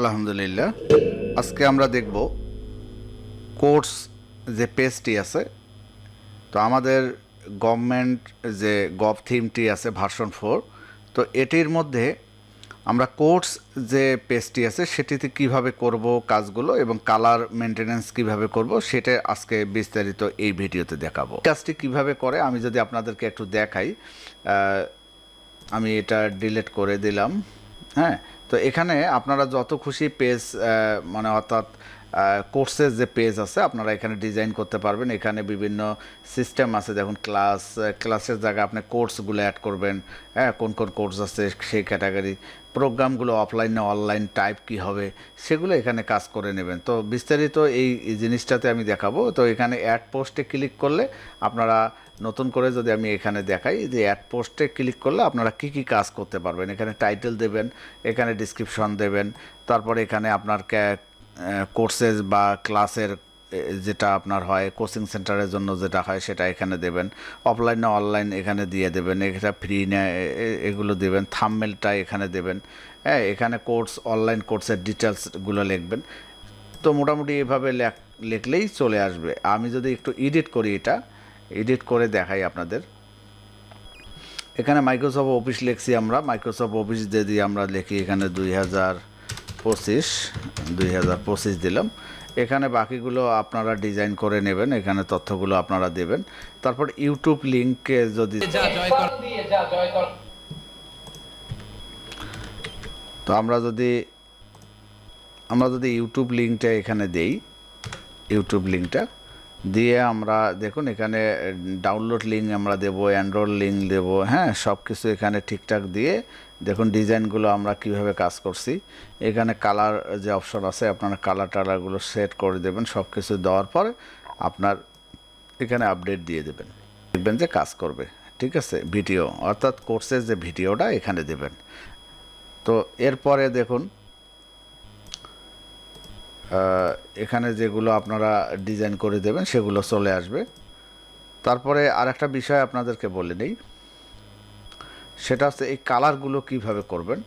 আলহামদুলিল্লাহ। আজকে আমরা দেখব কোর্স যে পেজটি আছে, তো আমাদের গভর্নমেন্ট যে গভ থিমটি আছে ভার্সন ফোর, তো এটির মধ্যে আমরা কোর্স যে পেজটি আছে সেটিতে কীভাবে করব কাজগুলো এবং কালার মেনটেনেন্স কীভাবে করব সেটা আজকে বিস্তারিত এই ভিডিওতে দেখাবো। কাজটি কীভাবে করে আমি যদি আপনাদেরকে একটু দেখাই আমি এটা ডিলিট করে দিলাম হ্যাঁ তো এখানে আপনারা যত খুশি পেজ মানে অর্থাৎ কোর্সের যে পেজ আছে, আপনারা এখানে ডিজাইন করতে পারবেন। এখানে বিভিন্ন সিস্টেম আছে, দেখুন ক্লাস ক্লাসের জায়গায় আপনি কোর্সগুলো অ্যাড করবেন হ্যাঁ কোন কোন কোর্স আছে সেই ক্যাটাগরি প্রোগ্রামগুলো অফলাইন না অনলাইন টাইপ কি হবে, সেগুলো এখানে কাজ করে নেবেন। তো বিস্তারিত এই এই জিনিসটাতে আমি দেখাবো। তো এখানে অ্যাড পোস্টে ক্লিক করলে আপনারা নতুন করে যদি আমি এখানে দেখাই যে অ্যাড পোস্টে ক্লিক করলে আপনারা কি কি কাজ করতে পারবেন। এখানে টাইটেল দেবেন, এখানে ডিসক্রিপশন দেবেন, তারপরে এখানে আপনার কোর্সেস বা ক্লাসের যেটা আপনার হয় কোচিং সেন্টারের জন্য যেটা হয় সেটা এখানে দেবেন। অফলাইন না অনলাইন এখানে দিয়ে দেবেন এটা ফ্রি না এগুলো দেবেন। থামমেলটা এখানে দেবেন। হ্যাঁ এখানে কোর্স অনলাইন কোর্সের ডিটেলসগুলো লিখবেন। তো মোটামুটি এভাবে লেখ- লিখলেই চলে আসবে। আমি যদি একটু এডিট করি এটা এডিট করে দেখাই আপনাদের। এখানে মাইক্রোসফট অফিস লিখছি আমরা। মাইক্রোসফট অফিস যদি আমরা লিখি এখানে দুই হাজার পঁচিশ দুই হাজার পঁচিশ দিলাম। এখানে বাকিগুলো আপনারা ডিজাইন করে নেবেন এখানে তথ্যগুলো আপনারা দেবেন। তারপর ইউটিউব লিঙ্কে যদি তো আমরা যদি আমরা যদি ইউটিউব লিঙ্কটা এখানে দেই ইউটিউব লিঙ্কটা দিয়ে আমরা, দেখুন এখানে ডাউনলোড লিঙ্ক আমরা দেব অ্যান্ড্রয়েড লিঙ্ক দেব হ্যাঁ সব কিছু এখানে ঠিকঠাক দিয়ে দেখুন ডিজাইনগুলো আমরা কীভাবে কাজ করছি। এখানে কালার যে অপশন আছে, আপনারা কালার টালারগুলো সেট করে দেবেন সব কিছু দেওয়ার পর আপনার এখানে আপডেট দিয়ে দেবেন। দেখবেন যে কাজ করবে, ঠিক আছে? ভিডিও, অর্থাৎ কোর্সের যে ভিডিওটা এখানে দেবেন। তো এরপরে দেখুন এখানে যেগুলো আপনারা ডিজাইন করে দেবেন, সেগুলো চলে আসবে। তারপরে আরেকটা বিষয় আপনাদেরকে বলে নেই সেটা হচ্ছে এই কালারগুলো কীভাবে করবেন?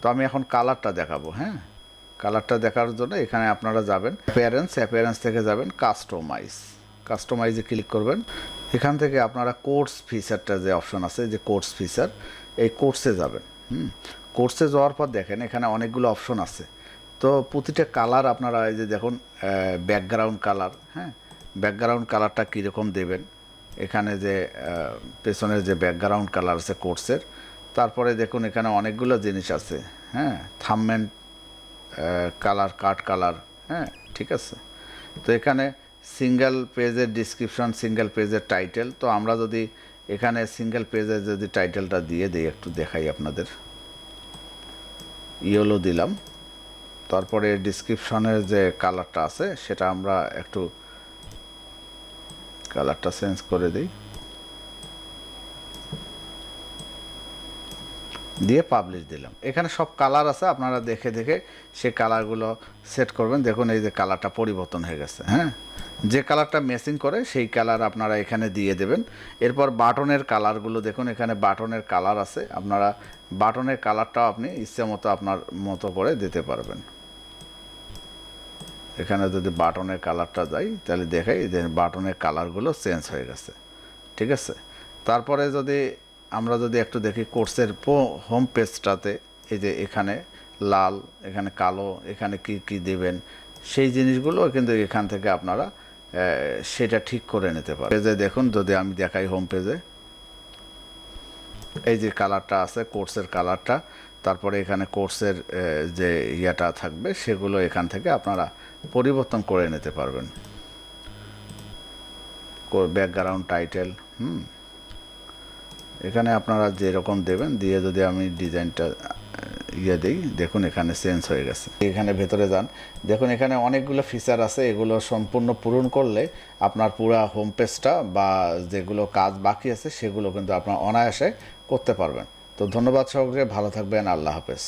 তো আমি এখন কালারটা দেখাবো হ্যাঁ? কালারটা দেখার জন্য এখানে আপনারা যাবেন। অ্যাপিয়ারেন্স অ্যাপিয়ারেন্স থেকে যাবেন কাস্টমাইজ কাস্টমাইজে ক্লিক করবেন। এখান থেকে আপনারা কোর্স ফিচারটা যে অপশন আছে, যে কোর্স ফিচার এই কোর্সে যাবেন, হুম? কোর্সে যাওয়ার পর দেখেন এখানে অনেকগুলো অপশন আছে। তো প্রতিটা কালার আপনারা এই যে দেখুন ব্যাকগ্রাউন্ড কালার হ্যাঁ? ব্যাকগ্রাউন্ড কালারটা কীরকম দেবেন? এখানে যে পেছনের যে ব্যাকগ্রাউন্ড কালার আছে কোর্সের, তারপরে দেখুন এখানে অনেকগুলো জিনিস আছে হ্যাঁ? থামমেন্ট কালার কাট কালার হ্যাঁ? ঠিক আছে? তো এখানে সিঙ্গেল পেজের ডিসক্রিপশন সিঙ্গেল পেজের টাইটেল তো আমরা যদি এখানে সিঙ্গেল পেজের যদি টাইটেলটা দিয়ে দিই, একটু দেখাই আপনাদের। ইয়েলো দিলাম। তারপরে ডিসক্রিপশনের যে কালারটা আছে, সেটা আমরা একটু কালারটা চেঞ্জ করে দিই। দিয়ে পাবলিশ দিলাম। এখানে সব কালার আছে, আপনারা দেখে দেখে সে কালারগুলো সেট করবেন। দেখুন, এই যে কালারটা পরিবর্তন হয়ে গেছে হ্যাঁ? যে কালারটা ম্যাচিং করে, সেই কালার আপনারা এখানে দিয়ে দেবেন। এরপর বাটনের কালারগুলো দেখুন, এখানে বাটনের কালার আছে। আপনারা বাটনের কালারটাও আপনি ইচ্ছে মতো আপনার মতো করে দিতে পারবেন। এখানে যদি বাটনের কালারটা যাই, তাহলে দেখাই যে বাটনের কালারগুলো চেঞ্জ হয়ে গেছে। ঠিক আছে? তারপরে যদি আমরা যদি একটু দেখি কোর্সের হোম পেজটাতে, এই যে এখানে লাল, এখানে কালো, এখানে কি কি দেবেন, সেই জিনিসগুলো কিন্তু এখান থেকে আপনারা সেটা ঠিক করে নিতে পারেন। পেজে দেখুন, যদি আমি দেখাই হোম পেজে, এই যে কালারটা আছে, কোর্সের কালারটা, তারপরে এখানে কোর্সের যে ইয়েটা থাকবে, সেগুলো এখান থেকে আপনারা পরিবর্তন করে নিতে পারবেন। ব্যাকগ্রাউন্ড টাইটেল হুম। এখানে আপনারা যেরকম দেবেন, দিয়ে যদি আমি ডিজাইনটা ইয়ে দিই, দেখুন এখানে চেঞ্জ হয়ে গেছে। এখানে ভেতরে যান। দেখুন এখানে অনেকগুলো ফিচার আছে, এগুলো সম্পূর্ণ পূরণ করলে আপনার পুরা হোম পেজটা বা যেগুলো কাজ বাকি আছে, সেগুলো কিন্তু আপনার অনায়াসে করতে পারবেন। তো ধন্যবাদ সহকারে, ভালো থাকবেন, আল্লাহ হাফেজ।